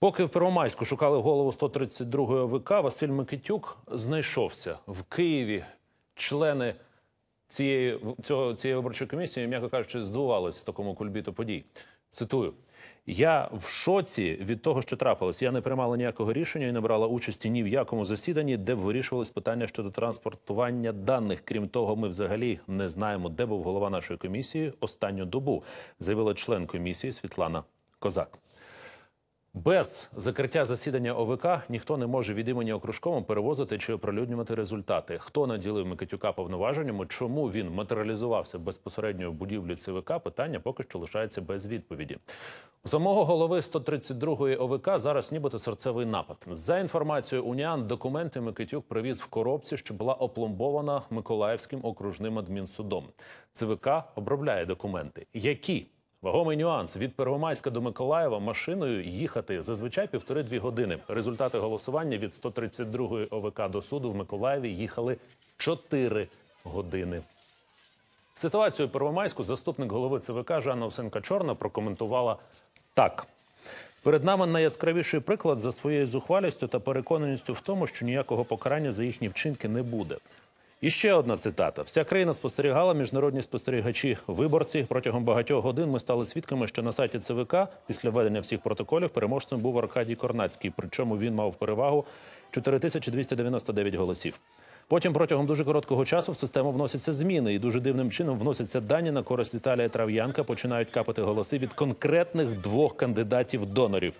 Поки в Первомайську шукали голову 132-ї ОВК, Василь Микитюк знайшовся в Києві. Члени цієї цього цієї виборчої комісії, м'яко кажучи, здивувалися такому кульбіту подій. Цитую. Я в шоці від того, що трапилось. Я не приймала ніякого рішення і не брала участі ні в якому засіданні, де б вирішувались питання щодо транспортування даних. Крім того, ми взагалі не знаємо, де був голова нашої комісії останню добу, заявила член комісії Світлана Козак. Без закриття засідання ОВК ніхто не може від імені окружкому перевозити чи оприлюднювати результати. Хто наділив Микитюка повноваженнями? Чому він матеріалізувався безпосередньо в будівлі ЦВК? Питання поки що лишається без відповіді. У самого голови 132-ї ОВК зараз нібито серцевий напад. За інформацією УНІАН, документи Микитюк привіз в коробці, що була опломбована Миколаївським окружним адмінсудом. ЦВК обробляє документи. Які? Вагомий нюанс від Первомайська до Миколаєва машиною їхати зазвичай півтори-дві години. Результати голосування від 132-ї ОВК до суду в Миколаєві їхали 4 години. Ситуацію Первомайську заступник голови ЦВК Жанна Овсенка Чорна прокоментувала так. Перед нами найяскравіший приклад за своєю зухвалістю та переконаністю в тому, що ніякого покарання за їхні вчинки не буде. І ще одна цитата: вся країна спостерігала міжнародні спостерігачі, виборці. Протягом багатьох годин ми стали свідками, що на сайті ЦВК після введення всіх протоколів переможцем був Аркадій Корнацький. Причому він мав перевагу 4299 голосів. Потім протягом дуже короткого часу в систему вносяться зміни, і дуже дивним чином вносяться дані на користь Віталія Трав'янка. Починають капати голоси від конкретних двох кандидатів-донорів.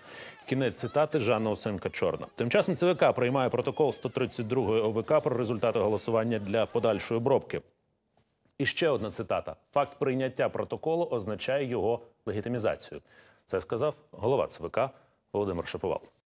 Кінець цитати Жанна Осенка Чорна. Тим часом ЦВК приймає протокол 132-ї ОВК про результати голосування для подальшої обробки. І ще одна цитата: факт прийняття протоколу означає його легітимізацію. Це сказав голова ЦВК Володимир Шаповал.